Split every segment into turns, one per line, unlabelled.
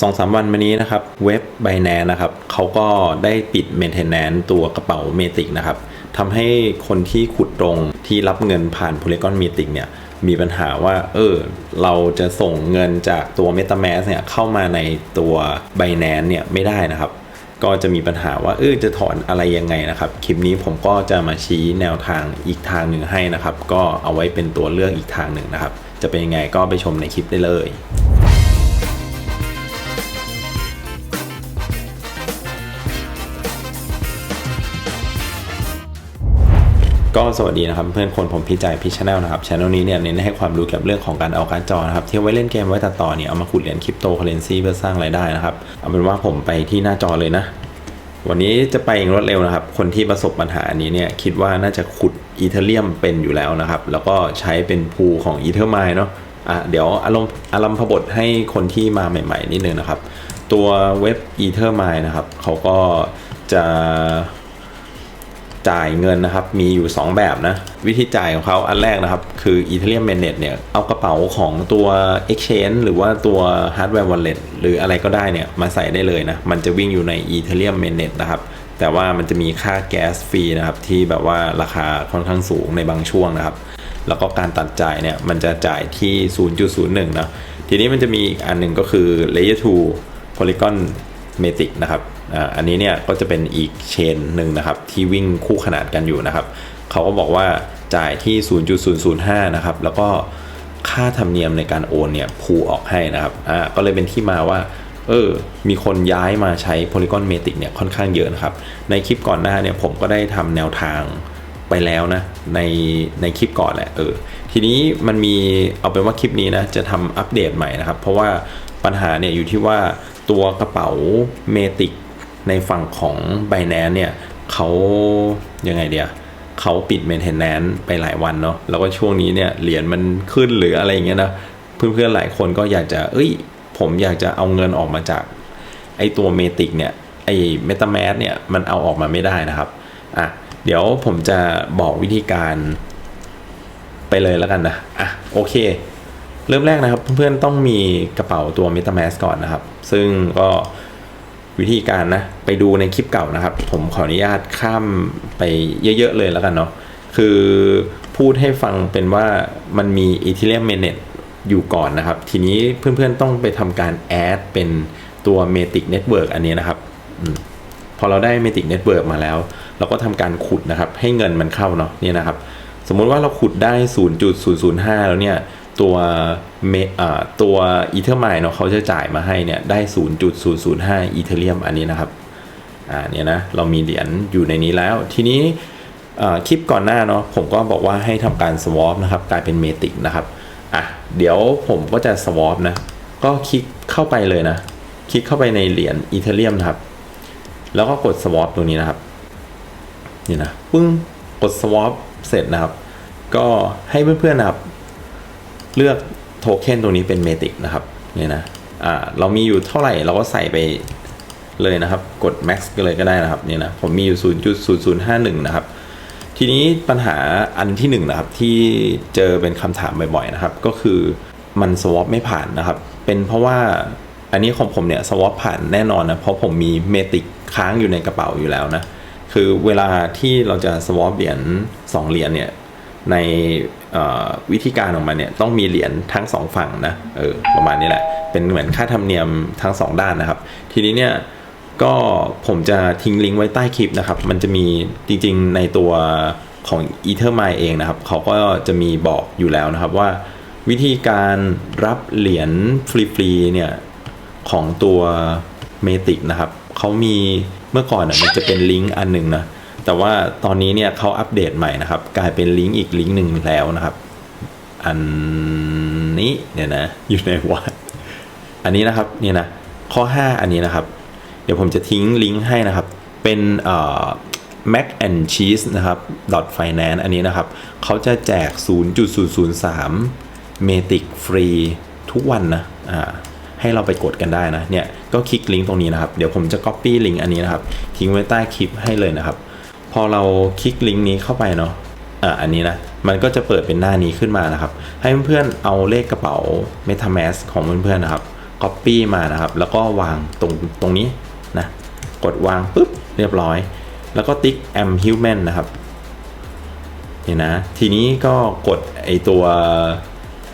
สองสามวันมานี้นะครับเว็บ b บ n a n c e นะครับเขาก็ได้ปิด Maintenance ตัวกระเป๋าเมติกนะครับทำให้คนที่ขุดตรงที่รับเงินผ่าน Polygon Matic เนี่ยมีปัญหาว่าเออเราจะส่งเงินจากตัว MetaMask เนี่ยเข้ามาในตัว Binance เนี่ยไม่ได้นะครับ ก็จะมีปัญหาว่าเออจะถอนอะไรยังไงนะครับ คลิปนี้ผมก็จะมาชี้แนวทางอีกทางหนึ่งให้นะครับ ก็เอาไว้เป็นตัวเลือกอีกทางหนึ่งนะครับ จะเป็นยังไงก็ไปชมในคลิปได้เลย ก็สวัสดีนะครับเพื่อนคนผมพี่ใจพี่ชาแนลนะครับช anel นี้เนี่ยเน้นให้ความรู้เกี่ยวกับเรื่องของการเอาการ์ดจอนะครับที่เอาไว้เล่นเกมไว้ตัดต่อเนี่ยเอามาขุดเหรียญคริปโตเคอเรนซีเพื่อสร้างรายได้นะครับเอาเป็นว่าผมไปที่หน้าจอเลยนะ วันนี้จะไปอย่างรวดเร็วนะครับ คนที่ประสบปัญหานี้เนี่ยคิดว่าน่าจะขุดอีเทเรียมเป็นอยู่แล้วนะครับ แล้วก็ใช้เป็นพูของอีเทอร์ไมเนาะอะเดี๋ยวอารมณ์อารมณ์พบทให้คนที่มาใหม่ๆนิดนึงนะครับ ตัวเว็บ e t h e r m i นะครับเขาก็จะ จ่ายเงินนะครับ มีอยู่ 2 แบบนะ วิธีจ่ายของเขาอันแรกนะครับ คือ Ethereum Mainnet เนี่ย เอากระเป๋าของตัว Exchange หรือว่าตัว Hardware Wallet หรืออะไรก็ได้เนี่ย มาใส่ได้เลยนะ มันจะวิ่งอยู่ใน Ethereum Mainnet นะครับ แต่ว่ามันจะมีค่าแก๊สฟรีนะครับ ที่แบบว่าราคาค่อนข้างสูงในบางช่วงนะครับ แล้วก็การตัดจ่ายเนี่ย มันจะจ่ายที่ 0.01นะทีนี้มันจะมีอีกอันหนึ่งก็คือ Layer 2 Polygon Matic นะครับ อ่าอันนี้เนี่ยก็จะเป็นอีกเชนหนึ่งนะครับที่วิ่งคู่ขนานกันอยู่นะครับเขาก็บอกว่าจ่ายที่ 0.005 นะครับ แล้วก็ค่าธรรมเนียมในการโอนเนี่ยพูออกให้นะครับอ่าก็เลยเป็นที่มาว่าเออ มีคนย้ายมาใช้ Polygon Matic เนี่ยค่อนข้างเยอะนะครับ ในคลิปก่อนหน้าเนี่ยผมก็ได้ทำแนวทางไปแล้วนะ ในในคลิปก่อนแหละเออ ทีนี้มันมีเอาเป็นว่าคลิปนี้นะ จะทำอัปเดตใหม่นะครับ เพราะว่าปัญหาเนี่ยอยู่ที่ว่าตัวกระเป๋าเมติก ในฝั่งของ b บ n a n c e เนี่ยเขายังไงเดียเขาปิด maintenance ไปหลายวันเนาะแล้วก็ช่วงนี้เนี่ยเหรียญมันขึ้นหรืออะไรอย่างเงี้ยนะเพื่อนๆหลายคนก็อยากจะ เอ้ย ผมอยากจะเอาเงินออกมาจาก ไอตัวเมติกเนี่ยไอเมตาแมสเนี่ยมันเอาออกมาไม่ได้นะครับอะเดี๋ยวผมจะบอกวิธีการไปเลยแล้วกันนะอะโอเค เริ่มแรกนะครับ เพื่อนๆต้องมีกระเป๋าตัว MetaMask ก่อนนะครับ ซึ่งก็ วิธีการนะ ไปดูในคลิปเก่านะครับ ผมขออนุญาตข้ามไปเยอะๆเลยแล้วกันเนาะคือพูดให้ฟังเป็นว่ามันมี Ethereum Mainnet อยู่ก่อนนะครับ ทีนี้เพื่อนๆต้องไปทำการแอดเป็นตัว Matic Network อันนี้นะครับอพอเราได้ Matic Network มาแล้ว เราก็ทำการขุดนะครับ ให้เงินมันเข้าเนาะนี่นะครับ สมมุติว่าเราขุดได้ 0.005 แล้วเนี่ย ตัวเมอ่าตัวอีเทอร์ไมล์เนาะเขาจะจ่ายมาให้เนี่ยได้ 0.005 อีเทเรียมอันนี้นะครับอ่าเนี่ยนะเรามีเหรียญอยู่ในนี้แล้ว ทีนี้อ่าคลิปก่อนหน้าเนาะผมก็บอกว่าให้ทำการ swap นะครับกลายเป็นเมติกนะครับอะเดี๋ยวผมก็จะ swap นะก็คลิกเข้าไปเลยนะ คลิกเข้าไปในเหรียญอีเทเรียมนะครับ แล้วก็กด swap ตรงนี้นะครับนี่นะปึ้งกด swap เสร็จนะครับ ก็ให้เพื่อนๆนะครับ เลือกโทเค็นตรงนี้เป็นเมติกนะครับเนี่ยนะอ่าเรามีอยู่เท่าไหร่เราก็ใส่ไปเลยนะครับ กด max ก็เลยก็ได้นะครับเนี่ยนะผมมีอยู่ 0.0051 นะครับ ทีนี้ปัญหาอันที่หนึ่งนะครับที่เจอเป็นคำถามบ่อยๆนะครับ ก็คือมัน swap ไม่ผ่านนะครับ เป็นเพราะว่าอันนี้ของผมเนี่ย swap ผ่านแน่นอนนะ เพราะผมมีเมติกค้างอยู่ในกระเป๋าอยู่แล้วนะ คือเวลาที่เราจะ swap เหรียญ2เหรียญเนี่ย ในวิธีการของมันเนี่ยต้องมีเหรียญทั้งสองฝั่งนะเออประมาณนี้แหละ เป็นเหมือนค่าธรรมเนียมทั้งสองด้านนะครับ ทีนี้เนี่ยก็ผมจะทิ้งลิงก์ไว้ใต้คลิปนะครับ มันจะมีจริงๆในตัวของ e t h e r m i เองนะครับ เขาก็จะมีบอกอยู่แล้วนะครับว่า วิธีการรับเหรียญฟรีๆเนี่ยของตัวเมติกนะครับ เขามีเมื่อก่อนอะมันจะเป็นลิงก์อันหนึ่งนะ แต่ว่าตอนนี้เนี่ยเขาอัปเดตใหม่นะครับ กลายเป็นลิงก์อีกลิงก์หนึ่งแล้วนะครับ อันนี้เนี่ยนะ อยู่ในวัดอันนี้นะครับเนี่ยนะข้อ 5 อันนี้นะครับ เดี๋ยวผมจะทิ้งลิงก์ให้นะครับ เป็นเอ่อ mac and cheese นะครับ finance อันนี้นะครับ เขาจะแจก 0.003 matic ฟรีทุกวันนะอ่าให้เราไปกดกันได้นะเนี่ยก็คลิกลิงก์ตรงนี้นะครับ เดี๋ยวผมจะ copy ลิงก์อันนี้นะครับ ทิ้งไว้ใต้คลิปให้เลยนะครับ อเราคลิกลิงก์นี้เข้าไปเนาะอ่าอันนี้นะมันก็จะเปิดเป็นหน้านี้ขึ้นมานะครับ ให้เพื่อนๆเอาเลขกระเป๋า MetaMask ของเพื่อนๆนะครับ Copy มานะครับ แล้วก็วางตรงตรงนี้นะกดวางปุ๊บเรียบร้อย แล้วก็ติ๊ก am human นะครับนี่นะ ทีนี้ก็กดไอตัว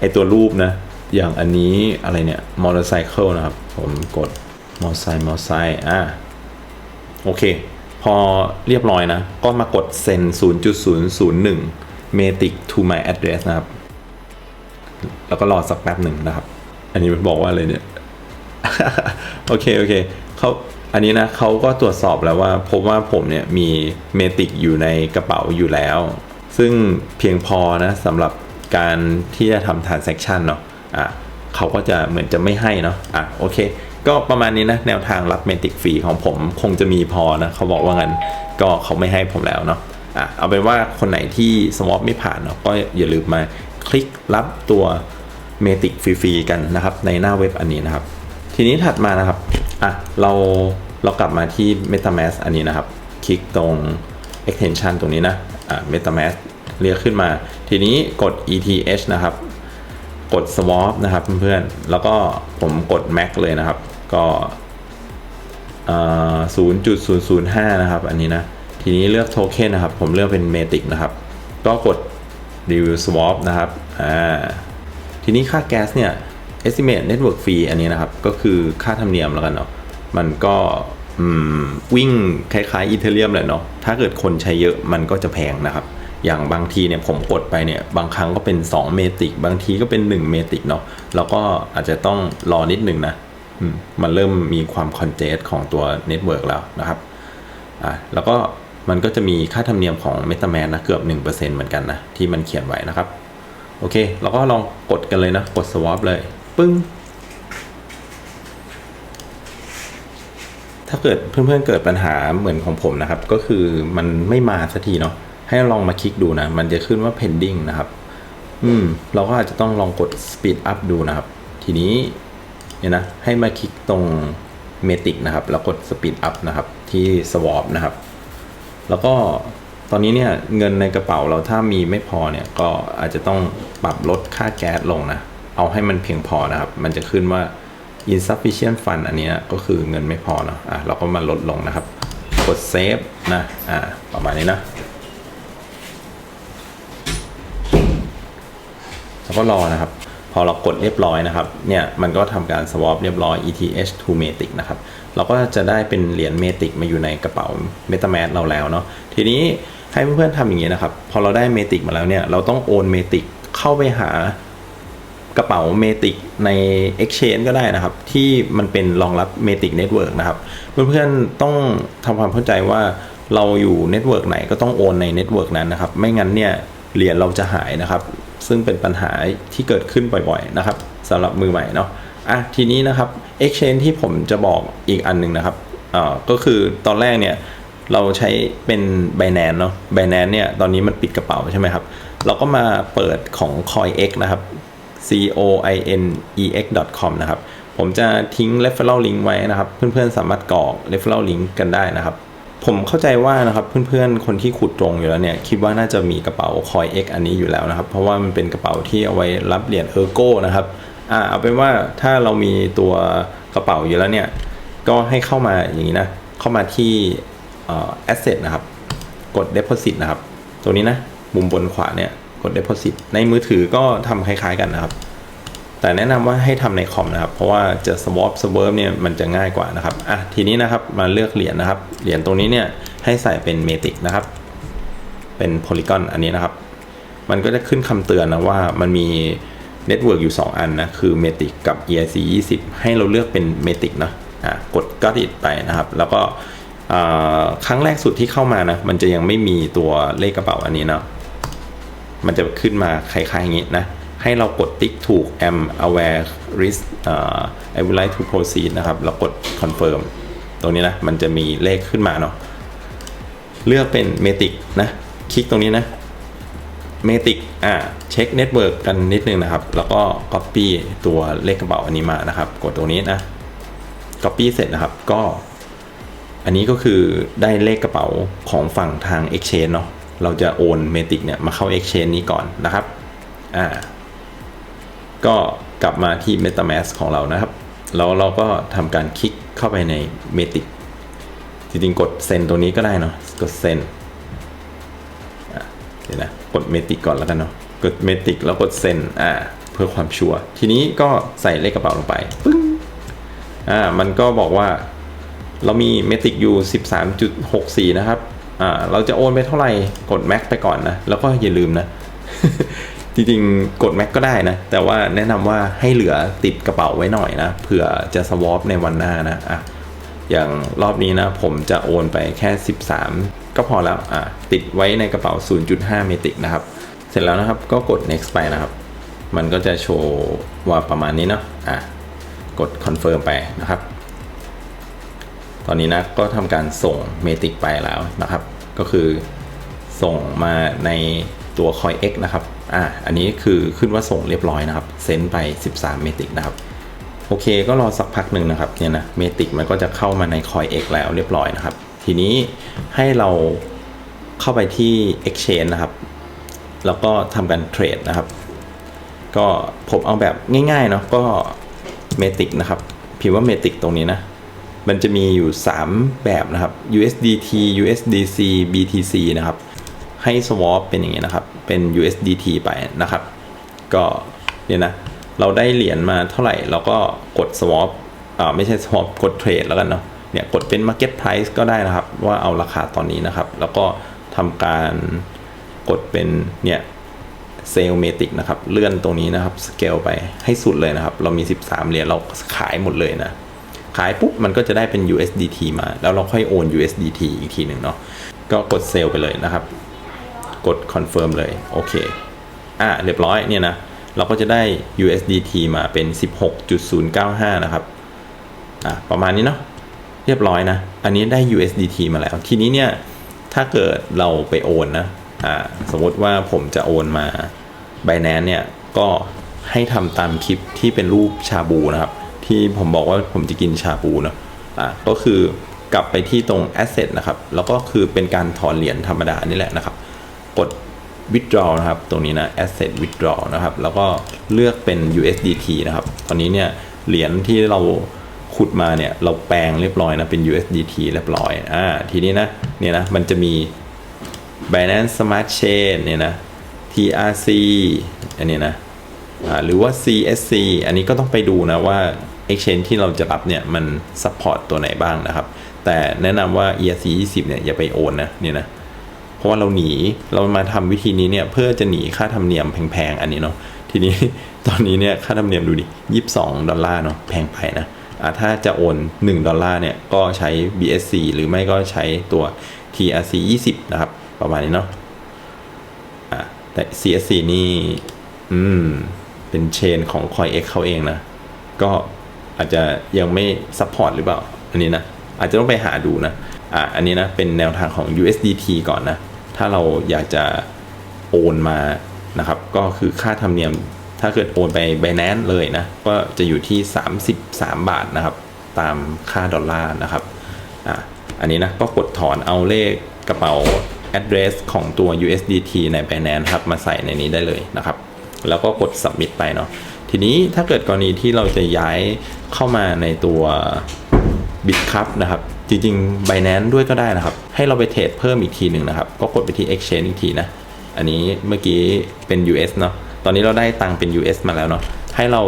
ไอตัวรูปนะ อย่างอันนี้อะไรเนี่ย motorcycle นะครับ ผมกด motorcycle motorcycle อะโอเค พอเรียบร้อยนะ ก็มากดเซ็น0.001 metic to my address นะครับ แล้วก็รอสักแป๊บหนึ่งนะครับ อันนี้มันบอกว่าอะไรเนี่ย โอเค โอเคเขาอันนี้นะเขาก็ตรวจสอบแล้วว่าพบว่าผมเนี่ยมีเมติกอยู่ในกระเป๋าอยู่แล้ว ซึ่งเพียงพอนะสำหรับการที่จะทำ transaction เนาะอะเขาก็จะเหมือนจะไม่ให้เนาะอะโอเค ก็ประมาณนี้นะ แนวทางรับเมติกฟรีของผมคงจะมีพอนะ เขาบอกว่างั้นก็เขาไม่ให้ผมแล้วเนาะอะเอาเป็นว่าคนไหนที่สวอปไม่ผ่านเนาะก็อย่าลืมมาคลิกรับตัวเมติกฟรีๆกันนะครับ ในหน้าเว็บอันนี้นะครับ ทีนี้ถัดมานะครับอะเราเรากลับมาที่ MetaMask อันนี้นะครับ คลิกตรง extension ตรงนี้นะอะ MetaMask เรียกขึ้นมา ทีนี้กด ETH นะครับ กด swap นะครับเพื่อนๆ แล้วก็ผมกด max เลยนะครับ ก็0.005นย์ศูนย์ห้านะครับ อันนี้นะ ทีนี้เลือกโทเค็นนะครับ ผมเลือกเป็น Matic นะครับ ก็กด review swap นะครับ อ่า ทีนี้ค่าแก๊สเนี่ย estimate network fee อันนี้นะครับ ก็คือค่าธรรมเนียมแล้วกันเนาะ มันก็วิ่งคล้ายๆอีเทเรียมแหละเนาะ ถ้าเกิดคนใช้เยอะมันก็จะแพงนะครับ อย่างบางทีเนี่ยผมกดไปเนี่ย บางครั้งก็เป็น 2 เมติก บางทีก็เป็น 1 เมติกเนาะ แล้วก็อาจจะต้องรอนิดหนึ่งนะ มันเริ่มมีความคอนเจสของตัวเน็ตเวิร์กแล้วนะครับอ่าแล้วก็มันก็จะมีค่าธรรมเนียมของ m e t a m a s นะเกือบ 1%เหมือนกันนะ ที่มันเขียนไว้นะครับ โอเค เราก็ลองกดกันเลยนะ กด swap เลย ปึ้ง ถ้าเกิดเพื่อนๆเกิดปัญหาเหมือนของผมนะครับ ก็คือมันไม่มาสักทีเนาะให้ลองมาคลิกดูนะ มันจะขึ้นว่า pending นะครับ อืม เราก็อาจจะต้องลองกด speed up ดูนะครับ ทีนี้ เนี่ยนะให้มาคลิกตรง matic นะครับ แล้วกด speed up นะครับที่ swap นะครับ แล้วก็ตอนนี้เนี่ยเงินในกระเป๋าเราถ้ามีไม่พอเนี่ยก็อาจจะต้องปรับลดค่าแก๊สลงนะ เอาให้มันเพียงพอนะครับ มันจะขึ้นว่า insufficient fund อันนี้ก็คือเงินไม่พอเนาะอะเราก็มาลดลงนะครับ กดเซฟนะอ่าประมาณนี้นะแล้วก็รอนะครับ พอเรากดเรียบร้อยนะครับ เนี่ยมันก็ทำการ swap เรียบร้อย ETH to Matic นะครับ เราก็จะได้เป็นเหรียญ Matic มาอยู่ในกระเป๋า MetaMask เราแล้วเนาะ ทีนี้ให้เพื่อนๆทำอย่างนี้นะครับ พอเราได้ Matic มาแล้วเนี่ย เราต้องโอน Matic เข้าไปหากระเป๋า Matic ใน Exchange ก็ได้นะครับ ที่มันเป็นรองรับ Matic Network นะครับ เพื่อนๆต้องทำความเข้าใจว่าเราอยู่เน็ตเวิร์กไหนก็ต้องโอนในเน็ตเวิร์กนั้นนะครับ ไม่งั้นเนี่ยเหรียญเราจะหายนะครับ ซึ่งเป็นปัญหาที่เกิดขึ้นบ่อยๆนะครับสำหรับมือใหม่เนาะอะทีนี้นะครับ Exchange ที่ผมจะบอกอีกอันหนึ่งนะครับเอ่าก็คือตอนแรกเนี่ยเราใช้เป็น Binance เนาะ Binance เนี่ยตอนนี้มันปิดกระเป๋าใช่ไหมครับ เราก็มาเปิดของ CoinX นะครับ c o i n e x com นะครับ ผมจะทิ้ง referral link ไว้นะครับ เพื่อนๆสามารถกรอก referral link กันได้นะครับ ผมเข้าใจว่านะครับเพื่อนๆ คนที่ขุดตรงอยู่แล้วเนี่ยคิดว่าน่าจะมีกระเป๋า Coin X อันนี้อยู่แล้วนะครับ เพราะว่ามันเป็นกระเป๋าที่เอาไว้รับเหรียญ Ergo นะครับอ่าเอาเป็นว่าถ้าเรามีตัวกระเป๋าอยู่แล้วเนี่ยก็ให้เข้ามาอย่างนี้นะเข้ามาที่เอ่อ asset นะครับกด deposit นะครับ ตัวนี้นะมุมบนขวาเนี่ยกด deposit ในมือถือก็ทำคล้ายๆกันนะครับ แต่แนะนำว่าให้ทำในคอมนะครับ เพราะว่าจะ swap swerve เนี่ยมันจะง่ายกว่านะครับอะทีนี้นะครับมาเลือกเหรียญนะครับ เหรียญตรงนี้เนี่ยให้ใส่เป็น matic นะครับ เป็น polygon อันนี้นะครับ มันก็จะขึ้นคำเตือนนะว่ามันมีเน็ตเวิร์กอยู่ 2 อันนะ คือ matic กับ EIC 20 ให้เราเลือกเป็น matic นะอะกด got it ไปนะครับ แล้วก็ครั้งแรกสุดที่เข้ามานะ มันจะยังไม่มีตัวเลขกระเป๋าอันนี้เนาะมันจะขึ้นมาคล้ายๆอย่างนี้นะ ให้เรากดติ๊กถูก am aware risk I would like to proceed นะครับ แล้วกด confirm ตรงนี้นะ มันจะมีเลขขึ้นมาเนาะเลือกเป็น Matic นะ คลิกตรงนี้นะ Matic อ่าเช็คเน็ตเวิร์กกันนิดนึงนะครับ แล้วก็ Copy ตัวเลขกระเป๋าอันนี้มานะครับ กดตรงนี้นะ Copy เสร็จนะครับก็ อันนี้ก็คือได้เลขกระเป๋าของฝั่งทาง Exchange เนาะเราจะโอนเมติกเนี่ยมาเข้า Exchange นี้ก่อนนะครับ อ่า ก็กลับมาที่ MetaMask ของเรานะครับ แล้วเราก็ทำการคลิกเข้าไปในเมติกจริงๆ กดเซนตัวนี้ก็ได้เนาะกดเซนเดี๋ยวนะกดเมติกก่อนแล้วกันเนาะกดเมติกแล้วกดเซนอ่าเพื่อความชัวร์ทีนี้ก็ใส่เลขกระเป๋าลงไปปึ้งอ่ามันก็บอกว่าเรามีเมติกอยู่ 13.64 นะครับ อ่า เราจะโอนไปเท่าไหร่ กดแม็กไปก่อนนะ แล้วก็อย่าลืมนะ จริงๆ กดแม็กก็ได้นะ แต่ว่าแนะนำว่าให้เหลือติดกระเป๋าไว้หน่อยนะ เผื่อจะสวอปในวันหน้านะอะอย่างรอบนี้นะ ผมจะโอนไปแค่ 13 ก็พอแล้วอะติดไว้ในกระเป๋า 0.5 เมติกนะครับ เสร็จแล้วนะครับก็กด next ไปนะครับ มันก็จะโชว์ว่าประมาณนี้เนาะอะกด confirm ไปนะครับ ตอนนี้นะก็ทำการส่งเมติกไปแล้วนะครับ ก็คือส่งมาในตัว Coin X นะครับ อ่าอันนี้คือขึ้นว่าส่งเรียบร้อยนะครับ เซ็นไป 13 เมติกนะครับ โอเคก็รอสักพักหนึ่งนะครับเนี่ยนะเมติกมันก็จะเข้ามาใน Coin X แล้วเรียบร้อยนะครับ ทีนี้ให้เราเข้าไปที่ Exchange นะครับ แล้วก็ทำการเทรดนะครับ ก็ผมเอาแบบง่ายๆเนาะก็เมติกนะครับพิมพ์ว่าเมติกตรงนี้นะมันจะมีอยู่ 3 แบบนะครับ USDT USDC BTC นะครับ ให้ swap เป็นอย่างนี้ยนะครับ เป็น USDT ไปนะครับ ก็เนี่ยนะ เราได้เหรียญมาเท่าไหร่เราก็กด swap อ่าไม่ใช่ swap กดเทรดแล้วกันเนาะ เนี่ยกดเป็น market price ก็ได้นะครับ ว่าเอาราคาตอนนี้นะครับ แล้วก็ทำการกดเป็นเนี่ยเซลเมติกนะครับ เลื่อนตรงนี้นะครับสเกลไปให้สุดเลยนะครับ เรามี 13 เหรียญเราขายหมดเลยนะ ขายปุ๊บมันก็จะได้เป็น USDT มา แล้วเราค่อยโอน USDT อีกทีหนึ่งเนาะก็กดเซลไปเลยนะครับ กด Confirm เลย โอเคอะเรียบร้อยเนี่ยนะเราก็จะได้ USDT มาเป็น 16.095 นะครับอะประมาณนี้เนาะเรียบร้อยนะ อันนี้ได้ USDT มาแล้ว ทีนี้เนี่ย ถ้าเกิดเราไปโอนนะอ่าสมมติว่าผมจะโอนมา Binance เนี่ย ก็ให้ทำตามคลิปที่เป็นรูปชาบูนะครับ ที่ผมบอกว่าผมจะกินชาบูเนาะอ่าก็คือกลับไปที่ตรง asset นะครับ แล้วก็คือเป็นการถอนเหรียญธรรมดานี่แหละนะครับ กด withdraw นะครับ ตรงนี้นะ asset withdraw นะครับ แล้วก็เลือกเป็น USDT นะครับ ตอนนี้เนี่ยเหรียญที่เราขุดมาเนี่ยเราแปลงเรียบร้อยนะเป็น USDT เรียบร้อย อ่า ทีนี้นะเนี่ยนะมันจะมี Binance Smart Chain เนี่ยนะ TRC อันนี้นะอ่าหรือว่า CSC อันนี้ก็ต้องไปดูนะว่า Exchange ที่เราจะรับเนี่ยมัน support ตัวไหนบ้างนะครับ แต่แนะนำว่า ERC 20เนี่ยอย่าไปโอนนะเนี่ยนะ ราะว่าเราหนีเรามาทำวิธีนี้เนี่ยเพื่อจะหนีค่าธรรมเนียมแพงๆอันนี้เนาะทีนี้ตอนนี้เนี่ยค่าธรรมเนียมดูดิ22ดอลลาร์เนาะแพงไปนะอ่าถ้าจะโอน 1 ดอลลาร์เนี่ยก็ใช้ BSC หรือไม่ก็ใช้ตัว TRC 20 นะครับ ประมาณนี้เนาะอะแต่ CSC นี่อืมเป็นเชนของ CoinX เขาเองนะ ก็อาจจะยังไม่ซัพพอร์ตหรือเปล่า อันนี้นะ อาจจะต้องไปหาดูนะ อะอันนี้นะ เป็นแนวทางของ USDT ก่อนนะ ถ้าเราอยากจะโอนมานะครับ ก็คือค่าธรรมเนียมถ้าเกิดโอนไป Binance เลยนะ ก็จะอยู่ที่ 33 บาทนะครับ ตามค่าดอลลาร์นะครับอะอันนี้นะก็กดถอนเอาเลขกระเป๋า address ของตัว USDT ใน Binance ครับ มาใส่ในนี้ได้เลยนะครับ แล้วก็กด submit ไปเนาะทีนี้ถ้าเกิดกรณีที่เราจะย้ายเข้ามาในตัว Bitcup นะครับ จริงๆ Binance ด้วยก็ได้นะครับ ให้เราไปเทรดเพิ่มอีกทีหนึ่งนะครับ ก็กดไปที่ Exchange อีกทีนะ อันนี้เมื่อกี้เป็น US เนาะตอนนี้เราได้ตังค์เป็น US มาแล้วเนาะให้เรา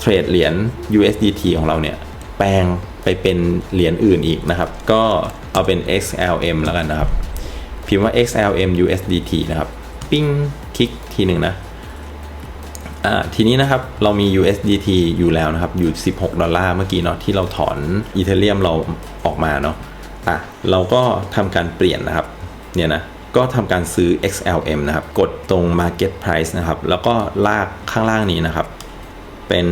เทรดเหรียญ USDT ของเราเนี่ยแปลงไปเป็นเหรียญอื่นอีกนะครับ ก็เอาเป็น XLM แล้วกันนะครับ พิมพ์ว่า XLM USDT นะครับ ปิ้งคลิกทีหนึ่งนะ ทีนี้นะครับเรามี USDT อยู่แล้วนะครับ อยู่ 16 ดอลลาร์เมื่อกี้เนาะที่เราถอนอีเทเรียมเราออกมาเนาะอะเราก็ทำการเปลี่ยนนะครับเนี่ยนะก็ทำการซื้อ XLM นะครับ กดตรง Market Price นะครับ แล้วก็ลากข้างล่างนี้นะครับ เป็น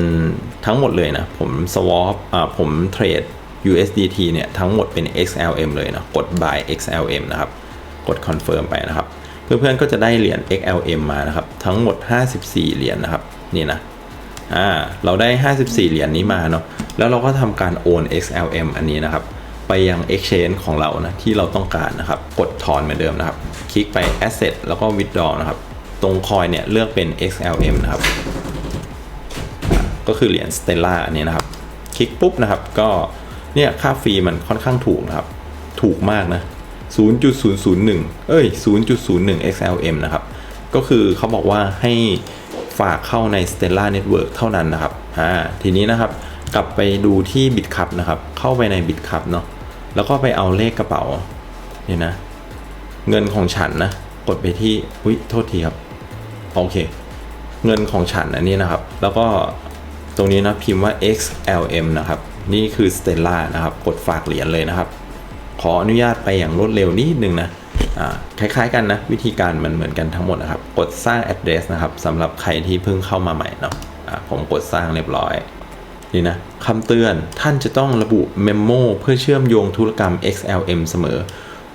ทั้งหมดเลยนะ ผม swap อ่าผมเทรด USDT เนี่ย ทั้งหมดเป็น XLM เลยนะ กด buy XLM นะครับ กด confirm ไปนะครับ เพื่อนๆก็จะได้เหรียญ XLM มานะครับ ทั้งหมด 54 เหรียญนะครับ นี่นะอ่าเราได้ 54 เหรียญนี้มาเนาะแล้วเราก็ทำการโอน XLM อันนี้นะครับ ไปยัง Exchange ของเรานะที่เราต้องการนะครับ กดถอนเหมือนเดิมนะครับ คลิกไป Asset แล้วก็ Withdraw นะครับ ตรงคอยเนี่ยเลือกเป็น XLM นะครับ ก็คือเหรียญสเตลล่าอันนี้นะครับ คลิกปุ๊บนะครับก็เนี่ยค่าฟรีมันค่อนข้างถูกนะครับ ถูกมากนะ 0.001 เอ้ย 0.01 XLM นะครับ ก็คือเขาบอกว่าให้ฝากเข้าใน Stellar Network เท่านั้นนะครับ อ่า ทีนี้นะครับ กลับไปดูที่ BitCup นะครับ เข้าไปใน BitCup เนาะ แล้วก็ไปเอาเลขกระเป๋า เนี่ยนะ เงินของฉันนะ กดไปที่ อุ้ย โทษทีครับ โอเค เงินของฉันอันนี้นะครับ แล้วก็ตรงนี้นะพิมพ์ว่า XLM นะครับ นี่คือ Stella นะครับ กดฝากเหรียญเลยนะครับ ออนุญาตไปอย่างรวดเร็วนิดนึงนะคล้ายๆกันนะ วิธีการมันเหมือนกันทั้งหมดนะครับ กดสร้าง address นะครับสำหรับใครที่เพิ่งเข้ามาใหม่เนาะอ่าผมกดสร้างเรียบร้อยนี่นะคำเตือนท่านจะต้องระบุเมมโมเพื่อเชื่อมโยงธุรกรรม XLM เสมอ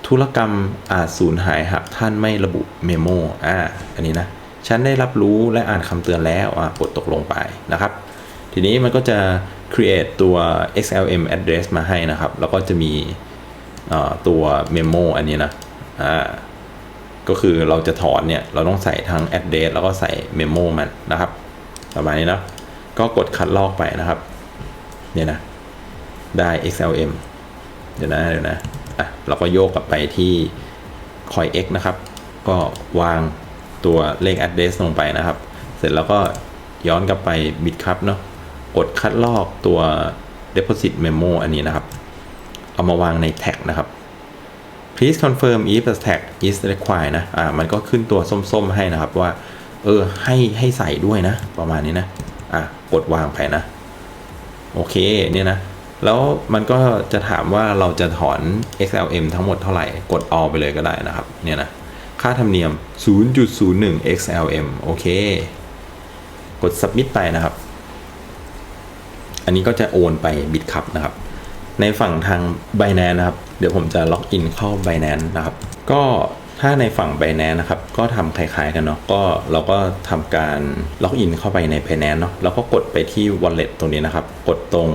ธุรกรรมอาจสูญหายหากท่านไม่ระบุเมมโมอ่าอันนี้นะ ฉันได้รับรู้และอ่านคำเตือนแล้วอ่ากดตกลงไปนะครับ ทีนี้มันก็จะ create ตัว XLM address มาให้นะครับ แล้วก็จะมี ตัว memo อันนี้นะอ่าก็คือเราจะถอนเนี่ย เราต้องใส่ทั้ง address แล้วก็ใส่ memo มันนะครับประมาณนี้เนะ ก็กดคัดลอกไปนะครับ เนี่ยนะ ได้ XLM เดี๋ยวนะ เดี๋ยวนะ อะ เราก็โยกกลับไปที่ coin X นะครับ ก็วางตัวเลข address ลงไปนะครับ เสร็จแล้วก็ย้อนกลับไป bitcup เนาะ กดคัดลอกตัว deposit memo อันนี้นะครับ เอามาวางใน tag นะครับ please confirm if the tag is required นะ อ่า มันก็ขึ้นตัวส้มๆให้นะครับว่า เออ ให้ให้ใส่ด้วยนะ ประมาณนี้นะ อะ กดวางไปนะ โอเค เนี่ยนะ แล้วมันก็จะถามว่าเราจะถอน XLM ทั้งหมดเท่าไหร่ กด all ไปเลยก็ได้นะครับ เนี่ยนะ ค่าธรรมเนียม 0.01 XLM โอเค กด submit ไปนะครับ อันนี้ก็จะโอนไป BitCup นะครับ ในฝั่งทาง Binance นะครับ เดี๋ยวผมจะล็อกอินเข้า Binance นะครับ ก็ถ้าในฝั่ง Binance นะครับ ก็ทำคล้ายๆกันเนาะ ก็เราก็ทำการล็อกอินเข้าไปใน Binance เนาะ แล้วก็กดไปที่ Wallet ตรงนี้นะครับ กดตรง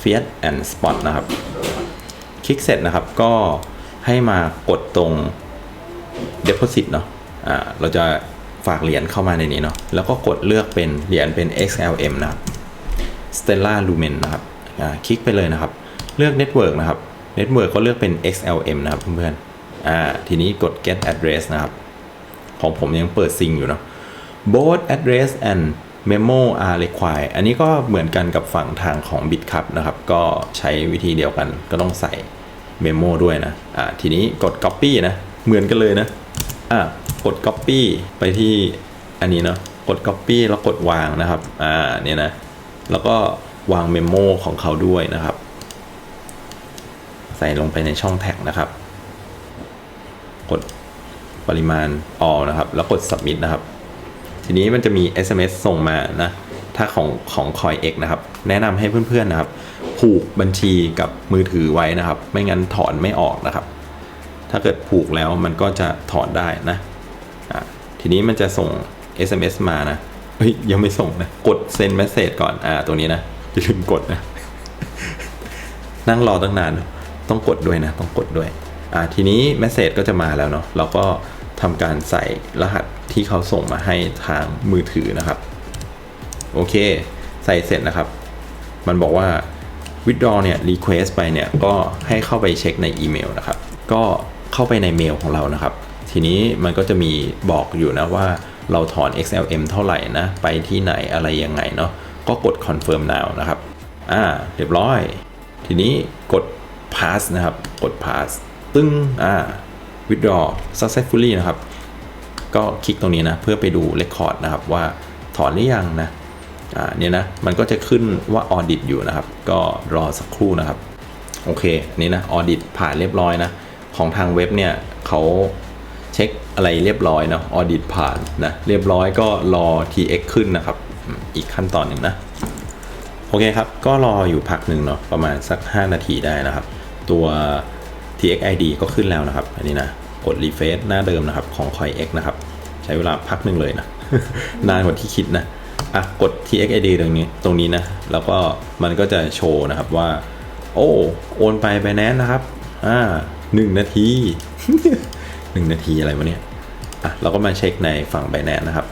Fiat and Spot นะครับ คลิกเสร็จนะครับ ก็ให้มากดตรง Deposit เนาะ อ่า เราจะฝากเหรียญเข้ามาในนี้เนาะ แล้วก็กดเลือกเป็นเหรียญเป็น XLM นะครับ Stella Lumen นะครับ อ่า คลิกไปเลยนะครับ เลือก Network นะครับ Network ก็เลือกเป็น XLM นะครับเพื่อนๆอ่าทีนี้กด Get Address นะครับ ของผมยังเปิดซิงอยู่เนาะ both address and memo are required อันนี้ก็เหมือนกันกับฝั่งทางของ BitCup นะครับ ก็ใช้วิธีเดียวกันก็ต้องใส่ memo ด้วยนะอ่าทีนี้กด copy นะเหมือนกันเลยนะอะกด copy ไปที่อันนี้เนาะกด copy แล้วกดวางนะครับอ่าเนี่ยนะแล้วก็วางเมมโมของเขาด้วยนะครับ ใส่ลงไปในช่องแท็กนะครับ กดปริมาณ all นะครับ แล้วกด submit นะครับ ทีนี้มันจะมี SMS ส่งมานะ ถ้าของของ CoinX นะครับ แนะนำให้เพื่อนๆนะครับ ผูกบัญชีกับมือถือไว้นะครับ ไม่งั้นถอนไม่ออกนะครับ ถ้าเกิดผูกแล้วมันก็จะถอนได้นะะทีนี้มันจะส่ง SMS มานะเฮ้ยยังไม่ส่งนะ กดเซ็น message ก่อน อ่า ตัวนี้นะอย่าลืมกดนะ นั่งรอตั้งนาน ต้องกดด้วยนะ ต้องกดด้วย อ่าทีนี้ message ก็จะมาแล้วเนาะเราก็ทำการใส่รหัสที่เขาส่งมาให้ทางมือถือนะครับ โอเค ใส่เสร็จนะครับ มันบอกว่า withdraw เนี่ย request ไปเนี่ย ก็ให้เข้าไปเช็คในอีเมลนะครับ ก็เข้าไปในเมลของเรานะครับ ทีนี้มันก็จะมีบอกอยู่นะว่าเราถอน XLM เท่าไหร่นะ ไปที่ไหนอะไรยังไงเนาะ ก็กด confirm now นะครับ อ่า เรียบร้อย ทีนี้กด pass นะครับ กด pass ตึ้งอ่า withdraw successfully นะครับ ก็คลิกตรงนี้นะ เพื่อไปดู record นะครับ ว่าถอนหรือยังนะ อ่า เนี่ยนะ มันก็จะขึ้นว่า audit อยู่นะครับ ก็รอสักครู่นะครับ โอเคนนี้นะ audit ผ่านเรียบร้อยนะ ของทางเว็บเนี่ยเขาเช็คอะไรเรียบร้อยเนาะ audit ผ่านนะ เรียบร้อยก็รอ TX ขึ้นนะครับ อีกขั้นตอนหนึ่งนะ โอเคครับ ก็รออยู่พักหนึ่งเนาะประมาณสัก 5 นาทีได้นะครับ ตัว TXID ก็ขึ้นแล้วนะครับ อันนี้นะ กด refresh หน้าเดิมนะครับ ของ CoinX นะครับ ใช้เวลาพักหนึ่งเลยนะ นานกว่าที่คิดนะอะกด TXID ตรงนี้ตรงนี้นะ แล้วก็มันก็จะโชว์นะครับว่า โอ้โอนไป Binance นะครับ อ่าหนึ่งนาทีหนึ่งนาทีอะไรวะเนี่ยอะเราก็มาเช็คในฝั่ง Binance นะครับ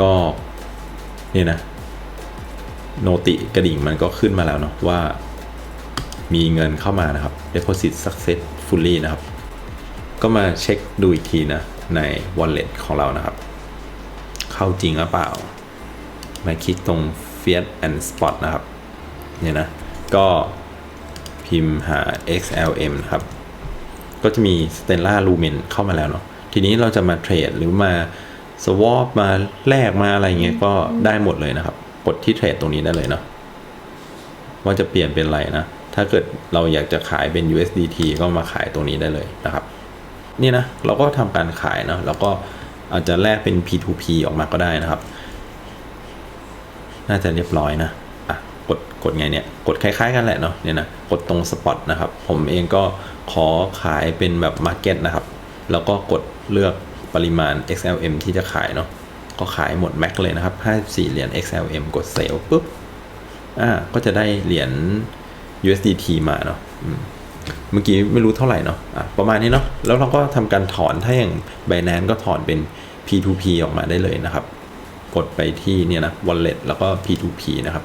ก็เนี่ยนะ โนติกระดิ่งมันก็ขึ้นมาแล้วเนาะว่า มีเงินเข้ามานะครับ deposit successfully นะครับ ก็มาเช็คดูอีกทีนะ ใน wallet ของเรานะครับ เข้าจริงหรือเปล่า มาคลิกตรง Fiat and Spot นะครับ เนี่ยนะ ก็พิมพ์หา XLM นะครับ ก็จะมี Stella Lumen เข้ามาแล้วเนาะ ทีนี้เราจะมาเทรดหรือมา swap มาแลกมาอะไรเงี้ยก็ได้หมดเลยนะครับ กดที่เทรดตรงนี้ได้เลยเนาะว่าจะเปลี่ยนเป็นอะไรนะ ถ้าเกิดเราอยากจะขายเป็น USDT ก็มาขายตรงนี้ได้เลยนะครับ นี่นะเราก็ทำการขายเนาะแล้วก็อาจจะแลกเป็น P2P ออกมาก็ได้นะครับ น่าจะเรียบร้อยนะอะกดกดไงเนี่ย กดคล้ายๆกันแหละเนาะเนี่ยนะกดตรงสปอตนะครับ ผมเองก็ขอขายเป็นแบบ Market นะครับ แล้วก็กดเลือกปริมาณ XLM ที่จะขายเนาะก็ขายหมดแม็กเลยนะครับ54เหรียญ XLM กดเซลปุ๊บอ่าก็จะได้เหรียญ USDT มาเนาะเมื่อกี้ไม่รู้เท่าไหร่เนาะะประมาณนี้เนาะแล้วเราก็ทำการถอนถ้าอย่าง Binance ก็ถอนเป็น P2P ออกมาได้เลยนะครับ กดไปที่เนี่ยนะ wallet แล้วก็ P2P นะครับ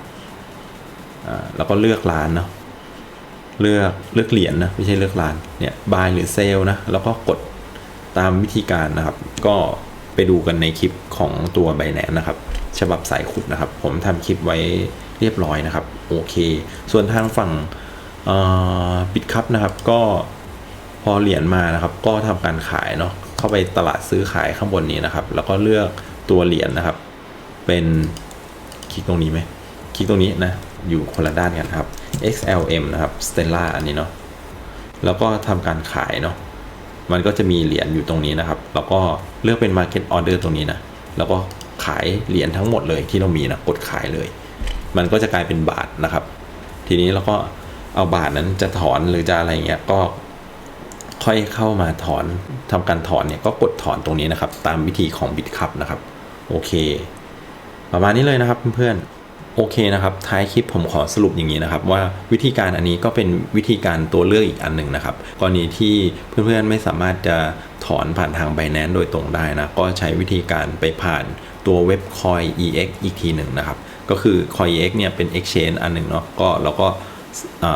แล้วก็เลือกร้านเนาะเลือกเลือกเหรียญนะไม่ใช่เลือกร้านเนี่ย buy หรือ sell นะแล้วก็กดตามวิธีการนะครับ ก็ไปดูกันในคลิปของตัว b บแ a n c e นะครับ ฉบับสายขุดนะครับ ผมทำคลิปไว้ เรียบร้อยนะครับโอเค ส่วนทางฝั่งบิตคัพนะครับก็พอเหรียญมานะครับ ก็ทำการขายเนาะเข้าไปตลาดซื้อขายข้างบนนี้นะครับ แล้วก็เลือกตัวเหรียญนะครับ เป็นคลิกตรงนี้ไหมคลิกตรงนี้นะอยู่คนละด้านกันครับ XLM นะครับ Stella อันนี้เนาะแล้วก็ทำการขายเนาะมันก็จะมีเหรียญอยู่ตรงนี้นะครับ แล้วก็เลือกเป็น Market Order ตรงนี้นะแล้วก็ขายเหรียญทั้งหมดเลยที่เรามีนะกดขายเลย มันก็จะกลายเป็นบาทนะครับ ทีนี้เราก็เอาบาทนั้นจะถอนหรือจะอะไรเงี้ยก็ค่อยเข้ามาถอนทำการถอนเนี่ยก็กดถอนตรงนี้นะครับ ตามวิธีของ Bitcup นะครับ โอเค ประมาณนี้เลยนะครับเพื่อนๆโอเคนะครับ ท้ายคลิปผมขอสรุปอย่างนี้นะครับ ว่าวิธีการอันนี้ก็เป็นวิธีการตัวเลือกอีกอันหนึ่งนะครับ กรณีที่เพื่อนๆไม่สามารถจะถอนผ่านทาง Binance โดยตรงได้นะ ก็ใช้วิธีการไปผ่านตัวเว็บ Coin EX อีกทีหนึ่งนะครับ ก็คือ Coin EX เนี่ยเป็น Exchange อันหนึ่งเนาะก็เราก็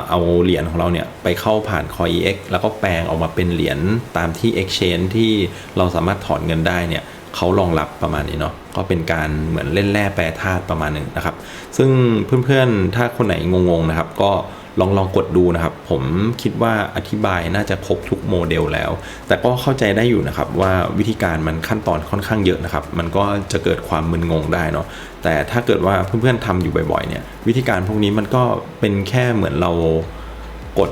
เอาเหรียญของเราเนี่ยไปเข้าผ่าน Coin EX แล้วก็แปลงออกมาเป็นเหรียญตามที่ Exchange ที่เราสามารถถอนเงินได้เนี่ยเขารองรับประมาณนี้เนาะก็เป็นการเหมือนเล่นแร่แปรธาตุประมาณหนึ่งนะครับ ซึ่งเพื่อนๆถ้าคนไหนงงๆนะครับก็ ลองลองกดดูนะครับ ผมคิดว่าอธิบายน่าจะครบทุกโมเดลแล้ว แต่ก็เข้าใจได้อยู่นะครับว่าวิธีการมันขั้นตอนค่อนข้างเยอะนะครับ มันก็จะเกิดความมึนงงได้เนาะแต่ถ้าเกิดว่าเพื่อนๆทำอยู่บ่อยๆเนี่ยวิธีการพวกนี้มันก็เป็นแค่เหมือนเรากด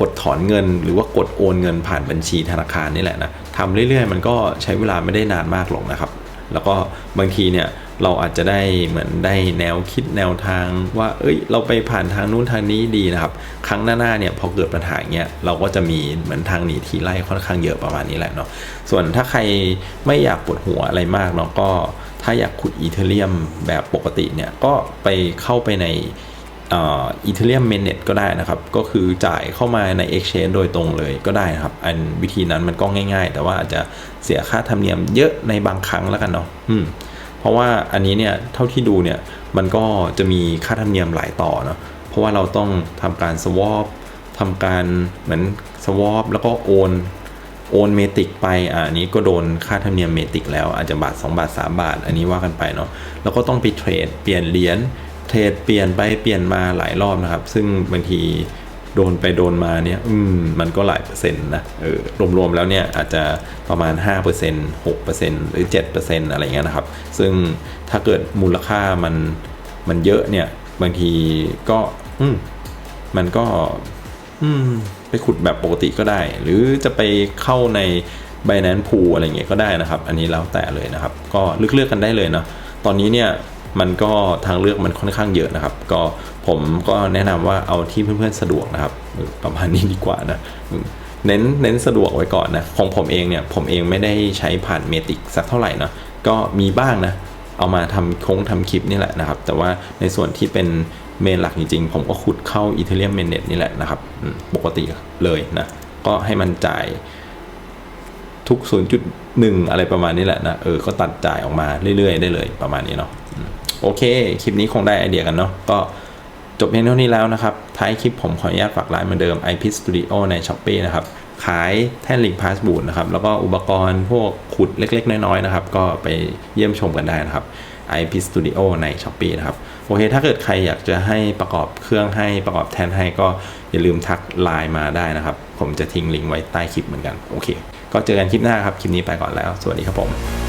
กดถอนเงิน หรือว่ากดโอนเงินผ่านบัญชีธนาคารนี่แหละนะทำเรื่อยๆ มันก็ใช้เวลาไม่ได้นานมากหรอกนะครับ แล้วก็บางทีเนี่ยเราอาจจะได้เหมือนได้แนวคิดแนวทางว่า เอ้ย เราไปผ่านทางนู้นทางนี้ดีนะครับ ครั้งหน้าๆเนี่ยพอเกิดปัญหาเงี้ยเราก็จะมีเหมือนทางหนีทีไล่ค่อนข้างเยอะประมาณนี้แหละเนาะ ส่วนถ้าใครไม่อยากปวดหัวอะไรมากเนาะก็ถ้าอยากขุดอีเทเรียมแบบปกติเนี่ยก็ไปเข้าไปใน อีเทเรียมเมนเน็ตก็ได้นะครับ ก็คือจ่ายเข้ามาใน Exchange โดยตรงเลยก็ได้นะครับ อันวิธีนั้นมันก็ง่าย ๆ แต่ว่าอาจจะเสียค่าธรรมเนียมเยอะในบางครั้งแล้วกันเนาะอืมเพราะว่าอันนี้เนี่ยเท่าที่ดูเนี่ยมันก็จะมีค่าธรรมเนียมหลายต่อเนาะเพราะว่าเราต้องทำการสวอปทำการเหมือนสวอปแล้วก็โอนโอนเมติกไปอ่านี้ก็โดนค่าธรรมเนียมเมติกแล้วอาจจะบาท 2 บาท 3 บาท อันนี้ว่ากันไปเนาะแล้วก็ต้องไปเทรดเปลี่ยนเหรียญ เทรดเปลี่ยนไปเปลี่ยนมาหลายรอบนะครับ ซึ่งบางทีโดนไปโดนมาเนี่ยอืมมันก็หลายเปอร์เซ็นต์นะเออรวมๆแล้วเนี่ยอาจจะประมาณ 5% 6%หรือ 7%อะไรเงี้ยนะครับ ซึ่งถ้าเกิดมูลค่ามันมันเยอะเนี่ย บางทีก็อืมมันก็อืมไปขุดแบบปกติก็ได้ หรือจะไปเข้าใน Binance Pool อะไรเงี้ยก็ได้นะครับ อันนี้แล้วแต่เลยนะครับ ก็เลือกเลือกกันได้เลยเนาะตอนนี้เนี่ย มันก็ทางเลือกมันค่อนข้างเยอะนะครับ ก็ผมก็แนะนำว่าเอาที่เพื่อนๆสะดวกนะครับประมาณนี้ดีกว่านะเน้นเน้นสะดวกไว้ก่อนนะของผมเองเนี่ยผมเองไม่ได้ใช้ผ่านเมติกสักเท่าไหร่นะก็มีบ้างนะเอามาทำโค้งทำคลิปนี่แหละนะครับ แต่ว่าในส่วนที่เป็นเมนหลักจริงๆ ผมก็ขุดเข้าอีเทเรียมเมนเน็ตนี่แหละนะครับ ปกติเลยนะ ก็ให้มันจ่ายทุก 0.1 อะไรประมาณนี้แหละนะ เออ ก็ตัดจ่ายออกมาเรื่อยๆ ได้เลยประมาณนี้เนาะ โอเค คลิปนี้คงได้ไอเดียกันเนาะก็จบเพียงเท่านี้แล้วนะครับ ท้ายคลิปผมขออนุญาตฝากร้านเหมือนเดิม i p Studio ใน s h อ p e e นะครับ ขายแท่นลิงพาสบูดนะครับ แล้วก็อุปกรณ์พวกขุดเล็ก ๆ น้อย ๆ นะครับ ก็ไปเยี่ยมชมกันได้นะครับ i p Studio ใน s h อ p e e นะครับ โอเค ถ้าเกิดใครอยากจะให้ประกอบเครื่องให้ประกอบแท่นให้ก็อย่าลืมทักไลน์มาได้นะครับ ผมจะทิ้งลิงก์ไว้ใต้คลิปเหมือนกัน โอเค ก็เจอกันคลิปหน้าครับ คลิปนี้ไปก่อนแล้ว สวัสดีครับผม